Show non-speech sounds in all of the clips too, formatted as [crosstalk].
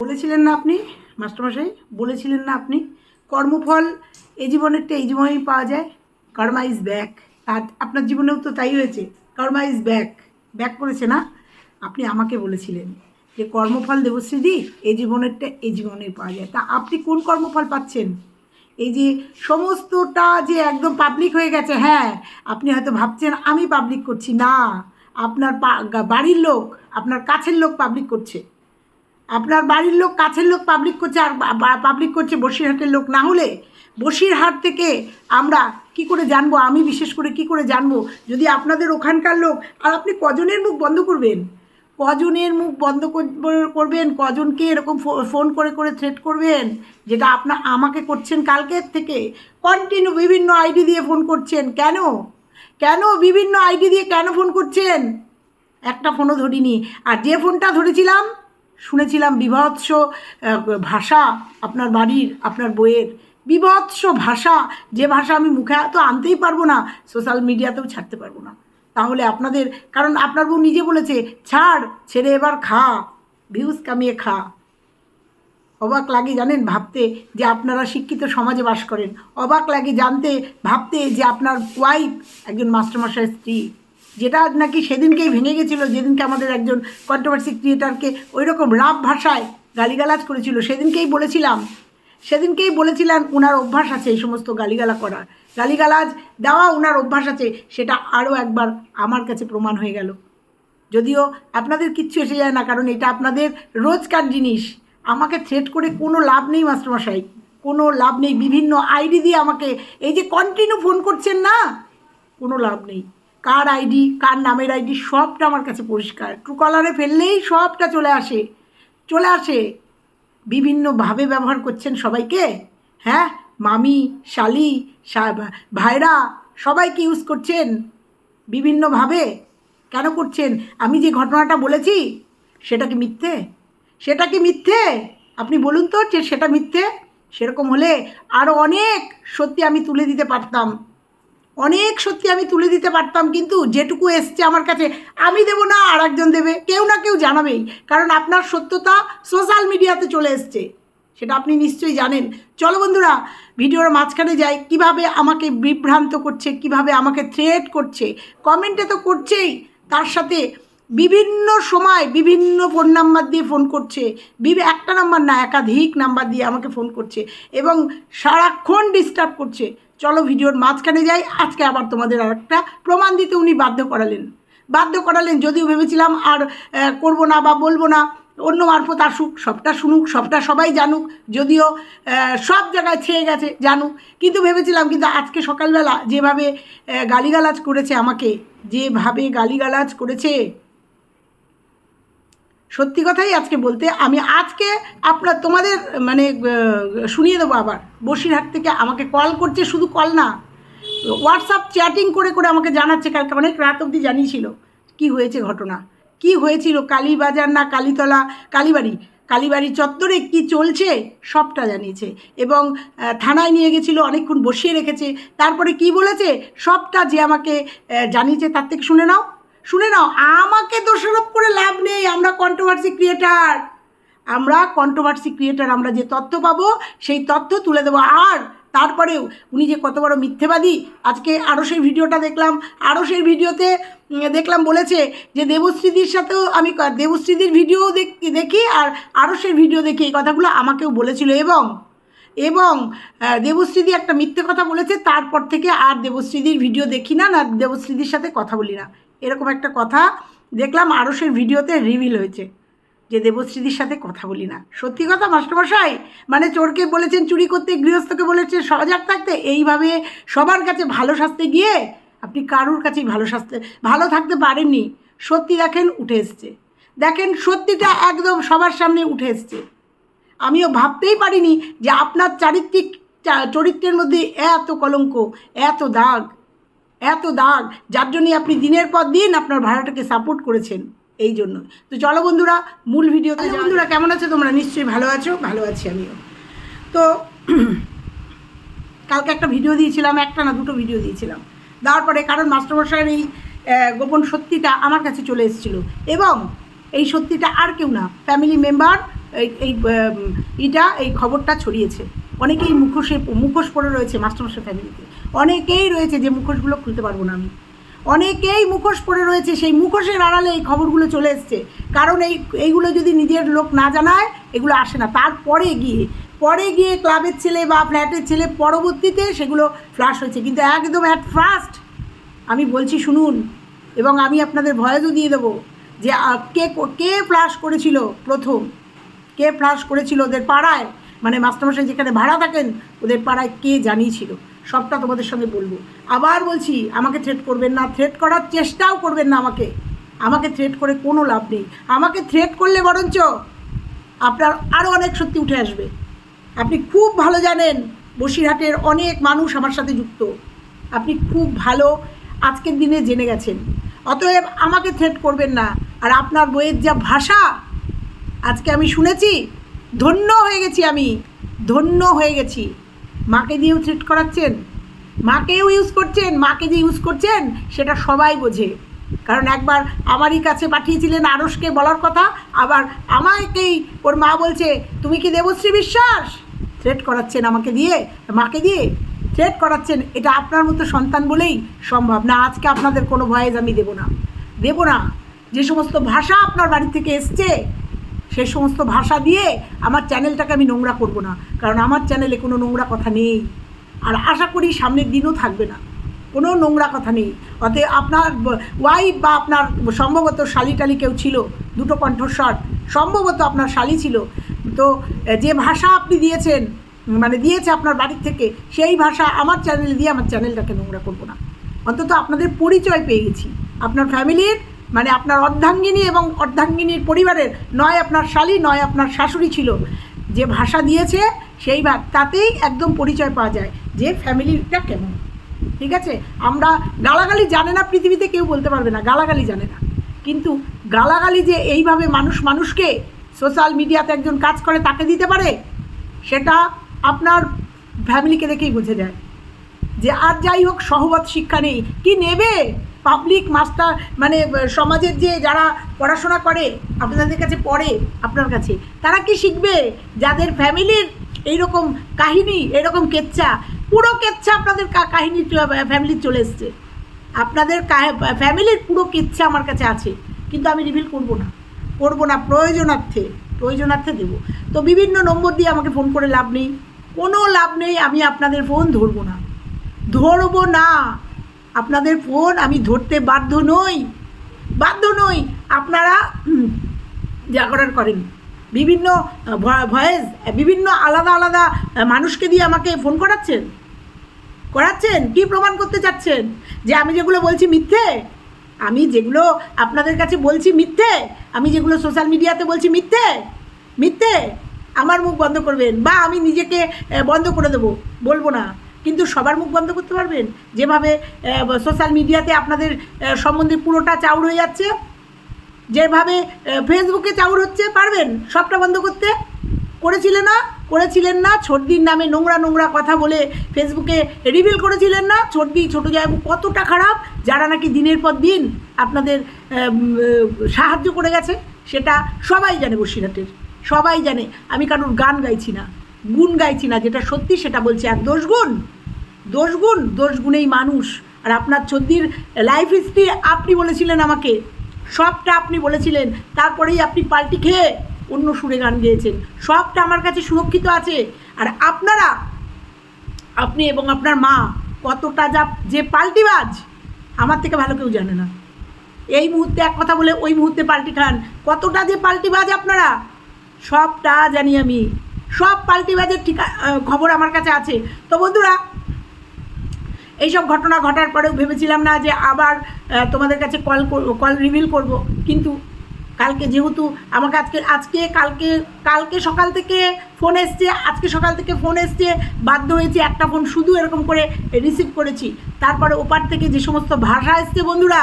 বলেছিলেন না আপনি, মাস্টারমশাই? বলেছিলেন না আপনি? কর্মফল এই জীবনেরটা এই জীবনেই পাওয়া যায়। কর্মা ইজ ব্যাক আর আপনার জীবনেও তো তাই হয়েছে। কর্মা ইজ ব্যাক ব্যাক করেছে না? আপনি আমাকে বলেছিলেন যে কর্মফল দেবশ্রীদি এই জীবনেরটা এই জীবনেই পাওয়া যায়। তা আপনি কোন কর্মফল পাচ্ছেন? এই যে সমস্তটা যে একদম পাবলিক হয়ে গেছে হ্যাঁ আপনি হয়তো ভাবছেন, আমি পাবলিক করছি। না, আপনার বাড়ির লোক, আপনার কাছের লোক পাবলিক করছে। আপনার বাড়ির লোক, কাছের লোক পাবলিক করছে আর পাবলিক করছে বসিরহাটের লোক। না হলে বসিরহাট থেকে আমরা কি করে জানব? আমি বিশেষ করে কি করে জানব? যদি আপনাদের ওখানকার লোক, আর আপনি কজনের মুখ বন্ধ করবেন? কজনের মুখ বন্ধ করবেন? কজনকে এরকম ফোন করে করে থ্রেট করবেন? যেটা আপনার আমাকে করছেন কালকের থেকে? কন্টিনিউ বিভিন্ন আইডি দিয়ে ফোন করছেন। কেন? কেন বিভিন্ন আইডি দিয়ে কেন ফোন করছেন? একটা ফোনও ধরিনি। আর যে ফোনটা ধরেছিলাম শুনেছিলাম বিভৎস ভাষা আপনার বাড়ির, আপনার বইয়ের। বিভৎস ভাষা, যে ভাষা আমি মুখে তো আনতেই পারব না সোশ্যাল মিডিয়াতেও ছাড়তে পারব না। তাহলে আপনাদের, কারণ আপনার বউ নিজে বলেছে, ছাড়, ছেড়ে এবার খা ভিউজ কামিয়ে খা। অবাক লাগে জানেন ভাবতে যে আপনারা শিক্ষিত সমাজে বাস করেন। অবাক লাগে জানতে, ভাবতে যে আপনার ওয়াইফ একজন মাস্টারমশাইয়ের স্ত্রী। যেটা নাকি সেদিনকেই ভেঙে গেছিল, যেদিনকে আমাদের একজন কন্ট্রোভার্সি ক্রিয়েটারকে ওই রকম রাব ভাষায় গালিগালাজ করেছিল, সেদিনকেই বলেছিলাম। সেদিনকেই বলেছিলেন ওনার অভ্যাস আছে এই সমস্ত গালিগালা করার। গালিগালাজ দেওয়া ওনার অভ্যাস আছে, সেটা আরও একবার আমার কাছে প্রমাণ হয়ে গেল। যদিও আপনাদের কিচ্ছু এসে যায় না, কারণ এটা আপনাদের রোজকার জিনিস। আমাকে থ্রেট করে কোনো লাভ নেই, মাস্টারমশাই। কোনো লাভ নেই, বিভিন্ন আইডি দিয়ে আমাকে, এই যে কন্টিনিউ ফোন করছেন না, কোনো লাভ নেই। কার আইডি, কার নামের আইডি, সবটা আমার কাছে পরিষ্কার। ট্রুকলারে ফেললেই সবটা চলে আসে। চলে আসে। বিভিন্নভাবে ব্যবহার করছেন সবাইকে? হ্যাঁ? মামি, শালি ভাইরা, সবাইকে ইউজ করছেন? বিভিন্নভাবে? কেন করছেন? আমি যে ঘটনাটা বলেছি, সেটা কি মিথ্যে? সেটা কি মিথ্যে? আপনি বলুন তো যে সেটা মিথ্যে। সেরকম হলে আরও অনেক সত্যি আমি তুলে দিতে পারতাম। অনেক সত্যি আমি তুলে দিতে পারতাম, কিন্তু যেটুকু এসছে আমার কাছে, আমি দেবো না আর একজন দেবে, কেউ না কেউ জানাবেই, কারণ আপনার সত্যতা সোশ্যাল মিডিয়াতে চলে এসছে, সেটা আপনি নিশ্চয়ই জানেন। চলো বন্ধুরা, ভিডিওর মাঝখানে যাই, কীভাবে আমাকে বিভ্রান্ত করছে, কীভাবে আমাকে থ্রেট করছে কমেন্টে তো করছেই, তার সাথে বিভিন্ন সময় বিভিন্ন ফোন নাম্বার দিয়ে ফোন করছে একটা নাম্বার না, একাধিক নাম্বার দিয়ে আমাকে ফোন করছে, এবং সারাক্ষণ ডিস্টার্ব করছে। চলো ভিডিওর মাঝখানে যাই। আজকে আবার তোমাদের আর একটা প্রমাণ দিতে উনি বাধ্য করালেন। বাধ্য করালেন যদিও ভেবেছিলাম আর করব না বা বলব না, অন্য মারফত আসুক, সবটা শুনুক, সবটা সবাই জানুক, যদিও সব জায়গায় ছেয়ে গেছে, জানুক। কিন্তু ভেবেছিলাম, কিন্তু আজকে সকালবেলা যেভাবে গালিগালাজ করেছে আমাকে, যেভাবে গালিগালাজ করেছে সত্যি কথাই আজকে বলতে আমি আজকে আপনার তোমাদের মানে শুনিয়ে দেবো আবার। বসিরহাট থেকে আমাকে কল করছে, শুধু কল না। হোয়াটসঅ্যাপ চ্যাটিং করে করে আমাকে জানাচ্ছে কালকে, অনেক রাত অবধি জানিয়েছিল কি হয়েছে ঘটনা। কি হয়েছিল, কালীবাজার না কালীতলা, কালীবাড়ি? কালীবাড়ি চত্বরে কি চলছে? সবটা জানিয়েছে। এবং থানায় নিয়ে গেছিল, অনেকক্ষণ বসিয়ে রেখেছে। তারপরে কি বলেছে? সবটা যে আমাকে জানিয়েছে তার থেকে শুনে নাও। শুনে নাও, আমাকে দোষারোপ করে লাভ নেই, আমরা কন্ট্রোভার্সি ক্রিয়েটার আমরা কন্ট্রোভার্সি ক্রিয়েটার আমরা যে তথ্য পাবো, সেই তথ্য তুলে দেবো। আর তারপরেও উনি যে কত বড় মিথ্যেবাদী, আজকে আরও সেই ভিডিওটা দেখলাম আরও সেই ভিডিওতে দেখলাম বলেছে যে দেবশ্রীদির সাথেও আমি দেবশ্রীদির ভিডিও দেখ- আর আরও সেই ভিডিও দেখি, এই কথাগুলো আমাকেও বলেছিল। এবং এবং দেবশ্রীদি একটা মিথ্যে কথা বলেছে, তারপর থেকে আর দেবশ্রীদির ভিডিও দেখি না না দেবশ্রীদির সাথে কথা বলি না। এরকম একটা কথা দেখলাম আরসের ভিডিওতে রিভিল হয়েছে যে দেবশ্রীদির সাথে কথা বলি না। সত্যি কথা, মাস্টারমশাই? মানে চোরকে বলেছেন, চুরি করতে গৃহস্থকে বলেছেন সজাগ থাকতে? এইভাবে সবার কাছে ভালো সাজতে গিয়ে আপনি কারুর কাছেই ভালো সাজতে ভালো থাকতে পারেননি। সত্যি দেখেন, উঠে এসছে। দেখেন, সত্যিটা একদম সবার সামনে উঠে এসছে। আমিও ভাবতেই পারিনি যে আপনার চারিত্রিক চরিত্রের মধ্যে এত কলঙ্ক, এত দাগ এত দাগ যার জন্যই আপনি দিনের পর দিন আপনার ভাড়াটাকে সাপোর্ট করেছেন এই জন্য। তো চলো বন্ধুরা মূল ভিডিওতে বন্ধুরা কেমন আছো তোমরা? নিশ্চয়ই ভালো আছো ভালো আছি আমিও। তো [clears throat] কালকে একটা ভিডিও দিয়েছিলাম একটা না দুটো ভিডিও দিয়েছিলাম। দেওয়ার পরে কারণ মাস্টারমশাইয়ের এই গোপন সত্যিটা আমার কাছে চলে এসেছিল। এবং এই সত্যিটা আর কেউ না ফ্যামিলি মেম্বার এই এই উম, এই খবরটা ছড়িয়েছে। অনেকেই মুখোশে মুখোশ পড়ে রয়েছে মাস্টারমশাই ফ্যামিলিতে অনেকেই রয়েছে যে মুখোশগুলো খুলতে পারব না আমি। অনেকেই মুখোশ পরে রয়েছে, সেই মুখোশের আড়ালে এই খবরগুলো চলে এসছে। কারণ এই, এইগুলো যদি নিজের লোক না জানায়, এগুলো আসে না। তারপরে গিয়ে, পরে গিয়ে ক্লাবের ছেলে বা ফ্ল্যাটের ছেলে পরবর্তীতে সেগুলো ফ্লাশ হয়েছে। কিন্তু একদম অ্যাট ফার্স্ট আমি বলছি শুনুন, এবং আমি আপনাদের ভয়েসও দিয়ে দেবো যে কে, কো- ফ্লাশ করেছিল প্রথম? কে ফ্লাশ করেছিল ওদের পাড়ায়? মানে মাস্টারমশাই যেখানে ভাড়া থাকেন, ওদের পাড়ায় কে জানিয়েছিল? সবটা তোমাদের সঙ্গে বলব। আবার বলছি, আমাকে থ্রেট করবেন না। থ্রেট করার চেষ্টাও করবেন না আমাকে। আমাকে থ্রেট করে কোনো লাভ নেই। আমাকে থ্রেট করলে বরঞ্চ আপনার আরও অনেক সত্যি উঠে আসবে। আপনি খুব ভালো জানেন, বসিরহাটের অনেক মানুষ আমার সাথে যুক্ত। আপনি খুব ভালো আজকের দিনে জেনে গেছেন। অতএব আমাকে থ্রেট করবেন না। আর আপনার বইয়ের যা ভাষা, আজকে আমি শুনেছি, ধন্য হয়ে গেছি আমি। ধন্য হয়ে গেছি। মাকে দিয়েও থ্রেট করাচ্ছেন? মাকেও ইউজ করছেন? মাকে যে ইউজ করছেন, সেটা সবাই বোঝে। কারণ একবার আমারই কাছে পাঠিয়েছিলেন আরসকে বলার কথা, আবার আমাকেই ওর মা বলছে, তুমি কি দেবশ্রী বিশ্বাস? থ্রেট করাচ্ছেন আমাকে দিয়ে, মাকে দিয়ে থ্রেট করাচ্ছেন। এটা আপনার মতো সন্তান বলেই সম্ভব না। আজকে আপনাদের কোনো ভয়েস আমি দেবো না। দেবো না। যে সমস্ত ভাষা আপনার বাড়ি থেকে এসছে সেই সমস্ত ভাষা দিয়ে আমার চ্যানেলটাকে আমি নোংরা করব না। কারণ আমার চ্যানেলে কোনো নোংরা কথা নেই। আর আশা করি সামনের দিনও থাকবে না। কোনো নোংরা কথা নেই। অতএব আপনার ওয়াইফ বা আপনার সম্ভবত শালি টালি কেউ ছিল, দুটো কণ্ঠস্বর, সম্ভবত আপনার শালি ছিল। তো যে ভাষা আপনি দিয়েছেন মানে দিয়েছে আপনার বাড়ির থেকে, সেই ভাষা আমার চ্যানেলে দিয়ে আমার চ্যানেলটাকে নোংরা করব না। অন্তত আপনাদের পরিচয় পেয়ে গেছি। আপনার ফ্যামিলির মানে আপনার অর্ধাঙ্গিনী এবং অর্ধাঙ্গিনীর পরিবারের, নয় আপনার শালী, নয় আপনার শাশুড়ি ছিল। যে ভাষা দিয়েছে, সেই ভা তাতেই একদম পরিচয় পাওয়া যায় যে ফ্যামিলিটা কেমন। ঠিক আছে? আমরা গালাগালি জানে না, পৃথিবীতে কেউ বলতে পারবে না, গালাগালি জানে না। কিন্তু গালাগালি যে এইভাবে মানুষ মানুষকে সোশ্যাল মিডিয়াতে একজন কাজ করে, তাকে দিতে পারে, সেটা আপনার ফ্যামিলিকে দেখেই বোঝা যায়। যে আর যাই হোক, সহবত শিক্ষা নেই। কি নেবে? পাবলিক মাস্টার মানে সমাজের যে যারা পড়াশোনা করে, আপনাদের কাছে পড়ে, আপনার কাছে, তারা কি শিখবে? যাদের ফ্যামিলির এইরকম কাহিনী, এরকম কেচ্ছা, পুরো কেচ্ছা আপনাদের কাহিনী ফ্যামিলির চলে এসছে। আপনাদের ফ্যামিলির পুরো কেচ্ছা আমার কাছে আছে, কিন্তু আমি রিভিল করব না। করব না, প্রয়োজনার্থে প্রয়োজনার্থে দেব। তো বিভিন্ন নম্বর দিয়ে আমাকে ফোন করে লাভ নেই। কোনো লাভ নেই, আমি আপনাদের ফোন ধরবো না। ধরবো না। আপনাদের ফোন আমি ধরতে বাধ্য নই। বাধ্য নই, আপনারা করার করেন। বিভিন্ন ভয়েস বিভিন্ন আলাদা আলাদা মানুষকে দিয়ে আমাকে ফোন করাচ্ছেন? করাচ্ছেন? কি প্রমাণ করতে চাচ্ছেন? যে আমি যেগুলো বলছি মিথ্যে? আমি যেগুলো আপনাদের কাছে বলছি মিথ্যে? আমি যেগুলো সোশ্যাল মিডিয়াতে বলছি মিথ্যে? মিথ্যে? আমার মুখ বন্ধ করবেন বা আমি নিজেকে বন্ধ করে দেবো। বলব না। কিন্তু সবার মুখ বন্ধ করতে পারবেন? যেভাবে সোশ্যাল মিডিয়াতে আপনাদের সম্বন্ধে পুরোটা চাউর হয়ে যাচ্ছে, যেভাবে ফেসবুকে চাউর হচ্ছে, পারবেন সবটা বন্ধ করতে? করেছিলেন না? করেছিলেন না? ছোটদির নামে নোংরা নোংরা কথা বলে ফেসবুকে রিভিল করেছিলেন না? ছোটদি ছোটো জায়গা কতটা খারাপ, যারা নাকি দিনের পর দিন আপনাদের সাহায্য করে গেছে, সেটা সবাই জানে বসিরহাটের। সবাই জানে। আমি কারোর গান গাইছি না, গুণ গাইছি না, যেটা সত্যি সেটা বলছি এক দোষ গুণ। দোষ গুণ দোষ গুণেই মানুষ। আর আপনার চোদ্দির লাইফ হিস্ট্রি আপনি বলেছিলেন আমাকে। সবটা আপনি বলেছিলেন। তারপরেই আপনি পাল্টি খেয়ে অন্য সুরে গান গেয়েছেন। সবটা আমার কাছে সুরক্ষিত আছে। আর আপনারা, আপনি এবং আপনার মা, কতটা যা, যে পাল্টিবাজ, আমার থেকে ভালো কেউ জানে না। এই মুহূর্তে এক কথা বলে ওই মুহূর্তে পাল্টি খান। কতটা যে পাল্টিবাজ আপনারা, সবটা জানি আমি। সব পাল্টিবাজের ঠিকা খবর আমার কাছে আছে। তো বন্ধুরা এইসব ঘটনা ঘটার পরেও ভেবেছিলাম না যে আবার তোমাদের কাছে কল কল রিভিল করব। কিন্তু কালকে যেহেতু আমাকে আজকে আজকে, কালকে কালকে সকাল থেকে ফোন এসছে, আজকে সকাল থেকে ফোন এসছে, বাধ্য হয়েছে একটা ফোন শুধু এরকম করে রিসিভ করেছি। তারপরে ওপার থেকে যে সমস্ত ভাষা এসছে বন্ধুরা,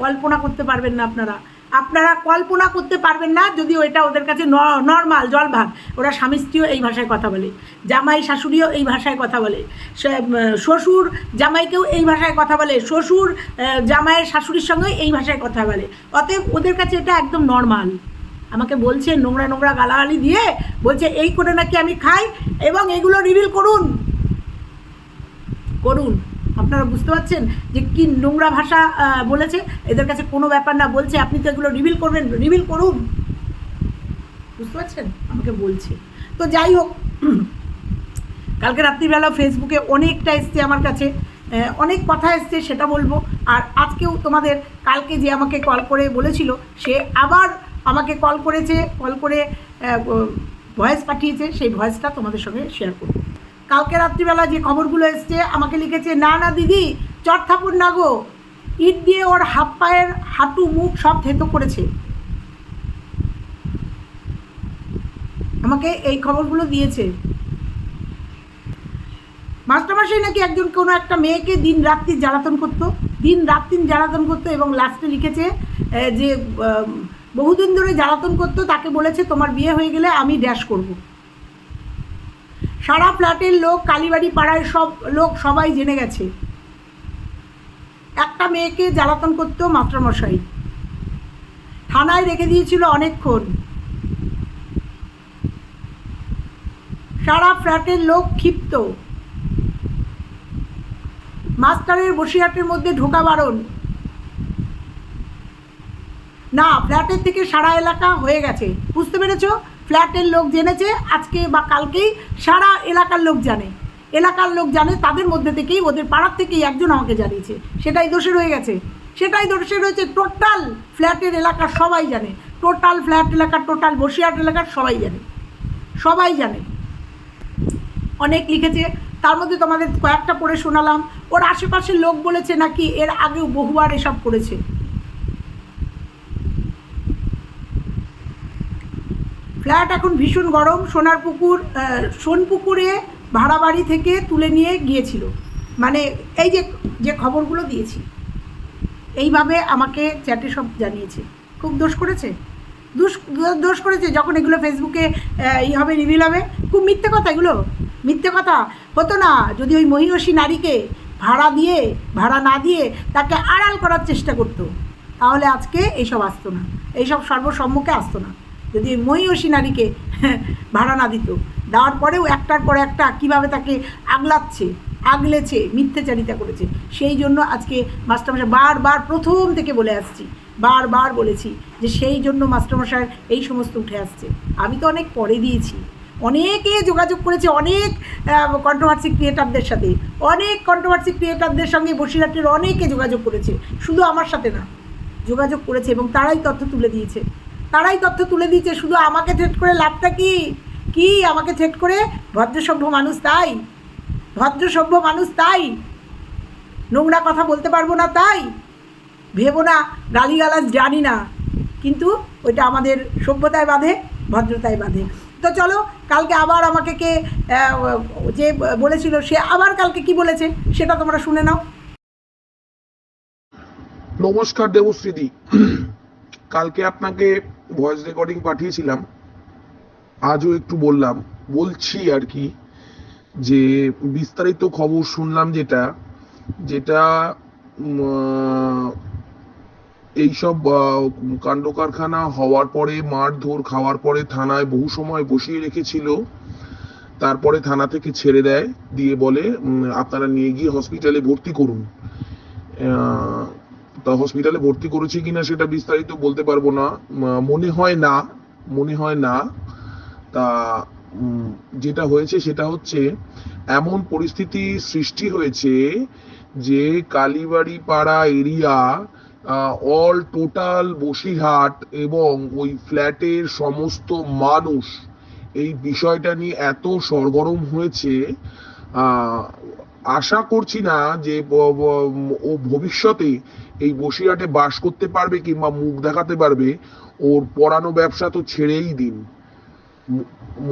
কল্পনা করতে পারবেন না আপনারা। আপনারা কল্পনা করতে পারবেন না যদিও এটা ওদের কাছে নর্মাল জল ভাত ওরা স্বামী স্ত্রীও এই ভাষায় কথা বলে, জামাই শাশুড়িও এই ভাষায় কথা বলে। শ্বশুর জামাইকেও এই ভাষায় কথা বলে, শ্বশুর জামাইয়ের শাশুড়ির সঙ্গে এই ভাষায় কথা বলে। অতএব ওদের কাছে এটা একদম নর্মাল আমাকে বলছে নোংরা নোংরা গালাগালি দিয়ে, বলছে এই করে নাকি আমি খাই এবং এগুলো রিভিল করুন। করুন। আপনারা বুঝতে পারছেন যে কি নোংরা ভাষা বলেছে? এদের কাছে কোনো ব্যাপার না, বলছে, আপনি তো এগুলো রিভিল করবেন রিভিল করুন। বুঝতে পারছেন? আমাকে বলছে। তো যাই হোক, [clears throat] কালকে রাত্রিবেলা ফেসবুকে অনেকটা এসছে আমার কাছে। অনেক কথা এসছে, সেটা বলব। আর আজকেও তোমাদের কালকে যে আমাকে কল করে বলেছিল, সে আবার আমাকে কল করেছে কল করে ভয়েস পাঠিয়েছে। সেই ভয়েসটা তোমাদের সঙ্গে শেয়ার করব। কালকে রাত্রিবেলা যে খবরগুলো এসছে, আমাকে লিখেছে, না না, দিদি, চট থাপুর না গো। ইট দিয়ে ওর হাত পায়ের হাঁটু, মুখ সব থেতো করেছে। আমাকে এই খবরগুলো দিয়েছে। মাস্টারমশাই নাকি একজন কোনো একটা মেয়েকে দিন রাত্রি জ্বালাতন করতো? দিন রাত্রি জ্বালাতন করতো এবং লাস্টে লিখেছে যে বহুদিন ধরে জ্বালাতন করতো, তাকে বলেছে, তোমার বিয়ে হয়ে গেলে আমি ড্যাশ করব। সারা ফ্ল্যাটের লোক, কালীবাড়ি পাড়ায় সব লোক, সবাই জেনে গেছে। একটা মেয়েকে জ্বালাতন করতো মাস্টারমশাই। থানায় রেখে দিয়েছিল অনেকক্ষণ। সারা ফ্ল্যাটের লোক ক্ষিপ্ত। মাস্টারের বসিরহাটের মধ্যে ঢোকা বারণ। না, ফ্ল্যাটের থেকে সারা এলাকা হয়ে গেছে। বুঝতে পেরেছ? ফ্ল্যাটের লোক জেনেছে, আজকে বা কালকেই সারা এলাকার লোক জানে। এলাকার লোক জানে, তাদের মধ্যে থেকেই, ওদের পাড়ার থেকেই একজন আমাকে জানিয়েছে। সেটাই দোষে রয়ে গেছে। সেটাই দোষে রয়েছে, টোটাল ফ্ল্যাটের এলাকার সবাই জানে। টোটাল ফ্ল্যাট এলাকার টোটাল বসিরহাট এলাকার সবাই জানে। সবাই জানে। অনেক লিখেছে। তার মধ্যে তোমাদের কয়েকটা পড়ে শোনালাম। ওর আশেপাশের লোক বলেছে নাকি এর আগেও বহুবার এসব করেছে। ফ্ল্যাট এখন ভীষণ গরম সোনার পুকুর সোনপুকুরে ভাড়া বাড়ি থেকে তুলে নিয়ে গিয়েছিল। মানে এই যে যে খবরগুলো দিয়েছি, এইভাবে আমাকে চ্যাটে সব জানিয়েছে। খুব দোষ করেছে? দোষ দোষ করেছে যখন এগুলো ফেসবুকে ই হবে, রিভিল হবে? খুব মিথ্যে কথা এগুলো। মিথ্যে কথা। হতো না, যদি ওই মহিষী নারীকে ভাড়া দিয়ে, ভাড়া না দিয়ে তাকে আড়াল করার চেষ্টা করতো, তাহলে আজকে এইসব আসতো না। এইসব সর্বসম্মুখে আসতো না। যদি মহিষী নারীকে ভাড়া না দিত। দেওয়ার পরেও একটার পর একটা কীভাবে তাকে আগলাচ্ছে, আগলেছে, মিথ্যাচারিতা করেছে, সেই জন্য আজকে মাস্টারমশাই বারবার প্রথম থেকে বলে আসছি, বারবার বলেছি যে সেই জন্য মাস্টারমশাই এই সমস্ত উঠে আসছে। আমি তো অনেক পরে দিয়েছি। অনেকে যোগাযোগ করেছে, অনেক কন্ট্রোভার্সি ক্রিয়েটারদের সাথে, অনেক কন্ট্রোভার্সি ক্রিয়েটারদের সঙ্গে বসিরহাটের অনেকে যোগাযোগ করেছে। শুধু আমার সাথে না, যোগাযোগ করেছে এবং তারাই তথ্য তুলে দিয়েছে। তারাই তথ্য তুলে দিয়েছে, শুধু আমাকে থ্রেট করে লাভটা কি? কি আমাকে থ্রেট করে? ভদ্রসভ্য মানুষ তাই। ভদ্রসভ্য মানুষ তাই। নোংরা কথা বলতে পারব না তাই। ভেবো না, গালিগালাজ জানি না। কিন্তু ওইটা আমাদের সভ্যতায় বাঁধে, ভদ্রতায় বাঁধে। তো চলো, কালকে আবার আমাকে কে যে বলেছিল, সে আবার কালকে কি বলেছে, সেটা তোমরা শুনে নাও। নমস্কার দেবশ্রীদি। কালকে আপনাকে ভয়েস রেকর্ডিং পাঠিয়েছিলাম, আজও একটু বললাম, বলছি আর কি যে বিস্তারিত খবর শুনলাম যেটা যেটা এইসব কাণ্ড কারখানা হওয়ার পরে, মারধর খাওয়ার পরে থানায় বহু সময় বসিয়ে রেখেছিল, তারপরে থানা থেকে ছেড়ে দেয়, দিয়ে বলে আপনারা নিয়ে গিয়ে হসপিটালে ভর্তি করুন। তা হসপিটালে ভর্তি করেছি কিনা সেটা বিস্তারিত বলতে পারব না। মনে হয় না, মনে হয় না। তা যেটা হয়েছে সেটা হচ্ছে এমন পরিস্থিতি সৃষ্টি হয়েছে যে কালীবাড়ি পাড়া এরিয়া অল টোটাল বসিরহাট এবং ওই ফ্ল্যাটের সমস্ত মানুষ এই বিষয়টা নিয়ে এত সরগরম হয়েছে। আশা করছি না যে ও ভবিষ্যতে এই বসিরহাটে বাস করতে পারবে কিংবা মুখ দেখাতে পারবে, ওর পড়ানো ব্যবসা তো ছেড়েই দিন।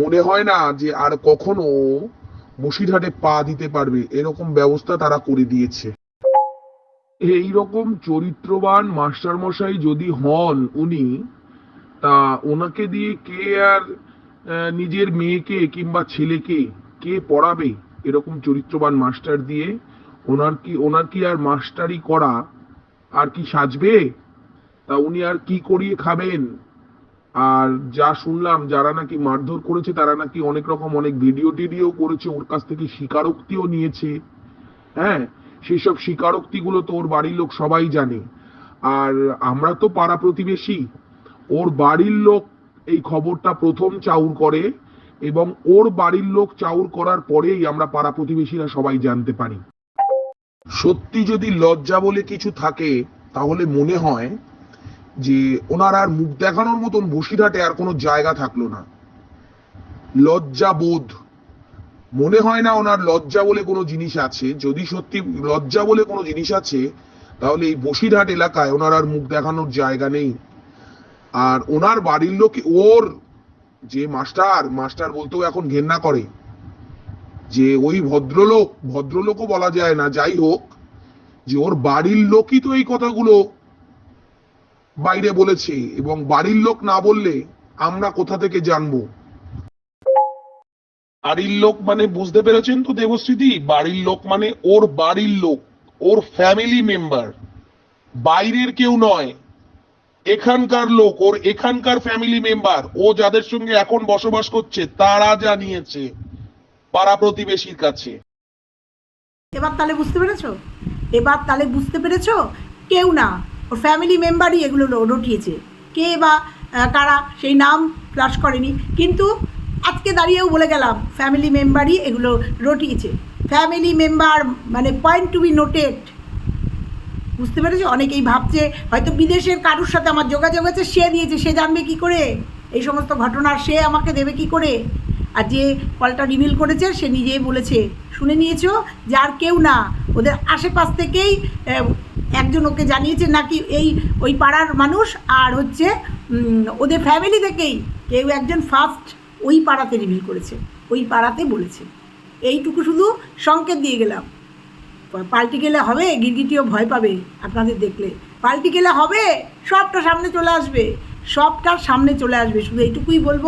মনে হয় না যে আর কখনো বসিরহাটে পা দিতে পারবে, এরকম ব্যবস্থা তারা করে দিয়েছে। এই রকম চরিত্রবান মাস্টার মশাই যদি হন উনি, তা ওনাকে দিয়ে কে আর নিজের মেয়েকে কিংবা ছেলেকে কে পড়াবে? এরকম চরিত্রবান মাস্টার দিয়ে ওনার কি ওনার কি আর মাস্টারি করা আর কি সাজবে? তা উনি আর কি করিয়ে খাবেন? আর যা শুনলাম, যারা নাকি মারধর করেছে, তারা নাকি অনেক রকম অনেক ভিডিও টিডিও করেছে, ওর কাছ থেকে স্বীকারোক্তিও নিয়েছে। হ্যাঁ সেই সব স্বীকারোক্তিগুলো তো ওর বাড়ির লোক সবাই জানে। আর আমরা তো পাড়া প্রতিবেশী। ওর বাড়ির লোক এই খবরটা প্রথম চাউর করে এবং ওর বাড়ির লোক চাউর করার পরেই আমরা পাড়া প্রতিবেশীরা সবাই জানতে পারি। সত্যি যদি লজ্জা বলে কিছু থাকে, তাহলে মনে হয় যে ওনার আর মুখ দেখানোর মতন বসিরহাটে আর কোনো জায়গা থাকল না। লজ্জা বোধ। মনে হয় না ওনার লজ্জা বলে কোনো জিনিস আছে। যদি সত্যি লজ্জা বলে কোনো জিনিস আছে, তাহলে এই বসিরহাট এলাকায় ওনার আর মুখ দেখানোর জায়গা নেই। আর ওনার বাড়ির লোক ওর যে মাস্টার মাস্টার বলতেও এখন ঘেন্না করে। যে ওই ভদ্রলোক, ভদ্রলোকও বলা যায় না, যাই হোক, যে ওর বাড়ির লোকই তো এই কথাগুলো বাইরে বলেছে এবং বাড়ির লোক না বললে আমরা কোথা থেকে জানব? বাড়ির লোক মানে বুঝতে পেরেছেন তো দেবশ্রীদি? বাড়ির লোক মানে ওর বাড়ির লোক, ওর ফ্যামিলি মেম্বার বাইরের কেউ নয় এখানকার লোক, ওর এখানকার ফ্যামিলি মেম্বার ও যাদের সঙ্গে এখন বসবাস করছে, তারা জানিয়েছে পাড়া প্রতিবেশীর কাছে। এবার তাহলে বুঝতে পেরেছ? এবার তাহলে বুঝতে পেরেছ? কেউ না, ওর ফ্যামিলি মেম্বারই এগুলো রটিয়েছে। কে বা কারা, সেই নাম ফ্লাশ করেনি। কিন্তু আজকে দাঁড়িয়েও বলে গেলাম ফ্যামিলি মেম্বারই এগুলো রটিয়েছে। ফ্যামিলি মেম্বার মানে পয়েন্ট টু বি নোটেড বুঝতে পেরেছ? অনেকেই ভাবছে, হয়তো বিদেশের কারুর সাথে আমার যোগাযোগ আছে সে দিয়েছে সে জানবে কি করে? এই সমস্ত ঘটনার সে আমাকে দেবে কি করে? আর যে কলটা রিভিল করেছে, সে নিজেই বলেছে। শুনে নিয়েছো? যে আর কেউ না। ওদের আশেপাশ থেকেই একজন ওকে জানিয়েছে নাকি এই, ওই পাড়ার মানুষ, আর হচ্ছে ওদের ফ্যামিলি থেকেই কেউ একজন ফার্স্ট ওই পাড়াতে রিভিল করেছে। ওই পাড়াতে বলেছে। এইটুকু শুধু সংকেত দিয়ে গেলাম। পাল্টি গেলে হবে, গিরগিটিও ভয় পাবে আপনাদের দেখলে। পাল্টি গেলে হবে, সবটা সামনে চলে আসবে সবটার সামনে চলে আসবে, শুধু এইটুকুই বলব।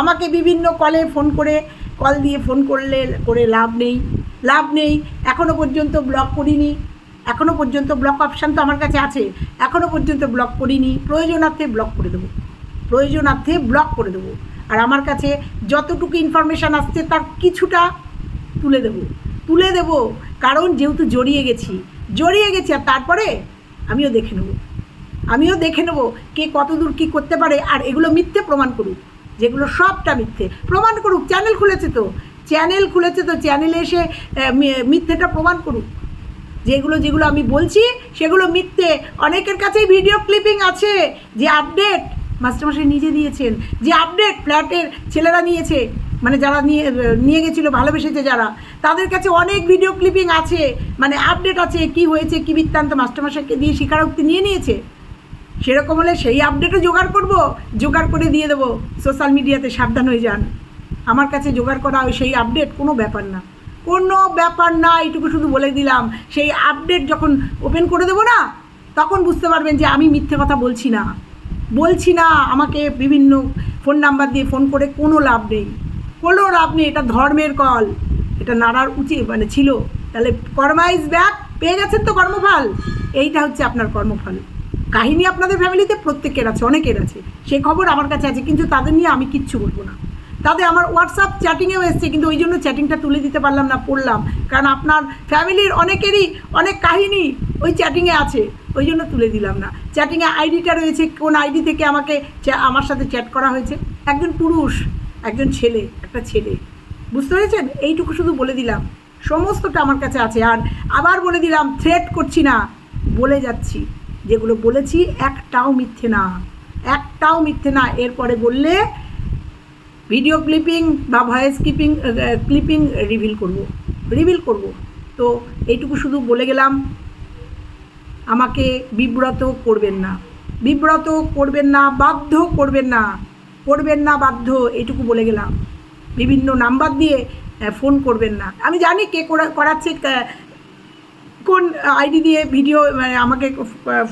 আমাকে বিভিন্ন কলে ফোন করে, কল দিয়ে ফোন করলে, করে লাভ নেই লাভ নেই। এখনও পর্যন্ত ব্লক করিনি এখনও পর্যন্ত ব্লক অপশান তো আমার কাছে আছে। এখনও পর্যন্ত ব্লক করিনি, প্রয়োজনার্থে ব্লক করে দেবো, প্রয়োজনার্থে ব্লক করে দেবো। আর আমার কাছে যতটুকু ইনফরমেশান আসছে তার কিছুটা তুলে দেবো। তুলে দেব, কারণ যেহেতু জড়িয়ে গেছি। জড়িয়ে গেছি আর তারপরে আমিও দেখে নেব। আমিও দেখে নেব কে কতদূর কী করতে পারে আর এগুলো মিথ্যে প্রমাণ করুক। যেগুলো সবটা মিথ্যে। প্রমাণ করুক, চ্যানেল খুলেছে তো। চ্যানেল খুলেছে তো চ্যানেলে এসে মিথ্যেটা প্রমাণ করুক। যেগুলো যেগুলো আমি বলছি, সেগুলো মিথ্যে। অনেকের কাছেই ভিডিও ক্লিপিং আছে যে আপডেট, মাস্টারমশাই নিজে দিয়েছেন, যে আপডেট ফ্ল্যাটের ছেলেরা নিয়েছে। মানে যারা নিয়ে নিয়ে গেছিল, ভালোবেসেছে যারা, তাদের কাছে অনেক ভিডিও ক্লিপিং আছে। মানে আপডেট আছে, কি হয়েছে, কি বৃত্তান্ত মাস্টারমশাইকে দিয়ে স্বীকারোক্তি নিয়ে নিয়েছে। সেরকম হলে সেই আপডেটও জোগাড় করব, জোগাড় করে দিয়ে দেবো। সোশ্যাল মিডিয়াতে সাবধান হয়ে যান। আমার কাছে জোগাড় করা ওই সেই আপডেট কোনো ব্যাপার না। কোনো ব্যাপার না, এইটুকু শুধু বলে দিলাম। সেই আপডেট যখন ওপেন করে দেবো না, তখন বুঝতে পারবেন যে আমি মিথ্যে কথা বলছি না। বলছি না, আমাকে বিভিন্ন ফোন নাম্বার দিয়ে ফোন করে কোনো লাভ নেই। কোনো লাভ নেই এটা ধর্মের কল। এটা নাড়ার উচিত মানে ছিল। তাহলে কর্মা ইজ ব্যাক, পেয়ে গেছেন তো কর্মফল। এইটা হচ্ছে আপনার কর্মফল। কাহিনী আপনাদের ফ্যামিলিতে প্রত্যেকের আছে, অনেকের আছে। সেই খবর আমার কাছে আছে, কিন্তু তাদের নিয়ে আমি কিচ্ছু বলব না। তাতে আমার হোয়াটসঅ্যাপ চ্যাটিংয়েও এসছে, কিন্তু ওই জন্য চ্যাটিংটা তুলে দিতে পারলাম না, পড়লাম। কারণ আপনার ফ্যামিলির অনেকেরই অনেক কাহিনী ওই চ্যাটিংয়ে আছে, ওই জন্য তুলে দিলাম না। চ্যাটিংয়ে আইডিটা রয়েছে, কোন আইডি থেকে আমাকে আমার সাথে চ্যাট করা হয়েছে। একজন পুরুষ একজন ছেলে, একটা ছেলে। বুঝতে পেরেছেন? এইটুকু শুধু বলে দিলাম। সমস্তটা আমার কাছে আছে। আর আবার বলে দিলাম থ্রেট করছি না। বলে যাচ্ছি। যেগুলো বলেছি, একটাও মিথ্যে না। একটাও মিথ্যে না। এরপরে বললে ভিডিও ক্লিপিং বা ভয়েস ক্লিপিং ক্লিপিং রিভিল করব। রিভিল করব। তো এইটুকু শুধু বলে গেলাম। আমাকে বিব্রত করবেন না। বিব্রত করবেন না, বাধ্য করবেন না। করবেন না বাধ্য, এটুকু বলে গেলাম। বিভিন্ন নাম্বার দিয়ে ফোন করবেন না। আমি জানি কে করা- করাচ্ছে কোন আইডি দিয়ে ভিডিও আমাকে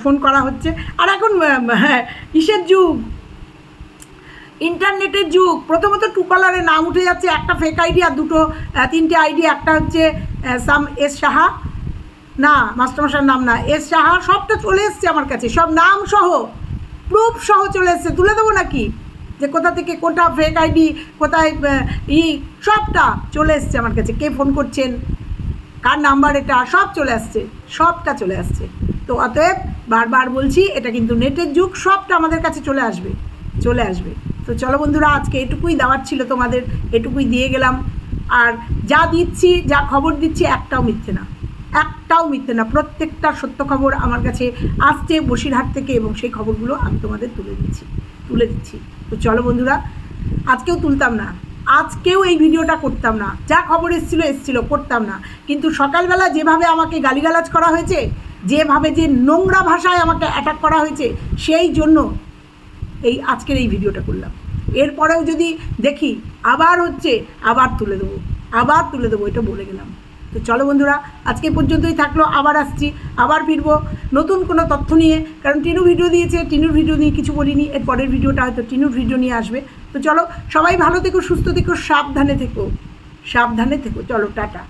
ফোন করা হচ্ছে। আর এখন হ্যাঁ কিসের যুগ। ইন্টারনেটের যুগ। প্রথমত টুকলারে নাম উঠে যাচ্ছে, একটা ফেক আইডি আর দুটো তিনটে আইডি একটা হচ্ছে সাম, এস সাহা। না মাস্টারমশার নাম না, এস সাহা। সবটা চলে এসছে আমার কাছে। সব নাম সহ, প্রুফ সহ চলে এসছে। তুলে দেবো নাকি? যে কোথা থেকে কোটা ফেক আইডি কোথায় ই, সবটা চলে এসছে আমার কাছে। কে ফোন করছেন? কার নাম্বার এটা? সব চলে আসছে। সবটা চলে আসছে। তো অতএব বারবার বলছি, এটা কিন্তু নেটের যুগ, সবটা আমাদের কাছে চলে আসবে। চলে আসবে। তো চলো বন্ধুরা, আজকে এটুকুই দেওয়ার ছিল তোমাদের। এটুকুই দিয়ে গেলাম। আর যা দিচ্ছি, যা খবর দিচ্ছি, একটাও মিথ্যে না। একটাও মিথ্যে না। প্রত্যেকটা সত্য খবর আমার কাছে আসছে বসিরহাট থেকে এবং সেই খবরগুলো আমি তোমাদের তুলে দিচ্ছি। তুলে দিচ্ছি। তো চলো বন্ধুরা, আজকেও তুলতাম না। আজকেও এই ভিডিওটা করতাম না। যা খবর এসেছিল এসেছিল, করতাম না। কিন্তু সকালবেলা যেভাবে আমাকে গালিগালাজ করা হয়েছে, যেভাবে যে নোংরা ভাষায় আমাকে অ্যাটাক করা হয়েছে, সেই জন্য এই আজকের এই ভিডিওটা করলাম। এরপরেও যদি দেখি, আবার হচ্ছে, আবার তুলে দেবো। আবার তুলে দেবো, এটা বলে গেলাম। তো চলো বন্ধুরা, আজকে পর্যন্তই থাকল, আবার আসছি, আবার ফিরবো নতুন কোনো তথ্য নিয়ে। কারণ টিনু ভিডিও দিয়েছে, টিনুর ভিডিও নিয়ে কিছু বলিনি, এর পরের ভিডিওটা হয়তো টিনুর ভিডিও নিয়ে আসবে। তো চলো, সবাই ভালো থেকো, সুস্থ থেকো, সাবধানে থেকো সাবধানে থেকো। চলো, টাটা।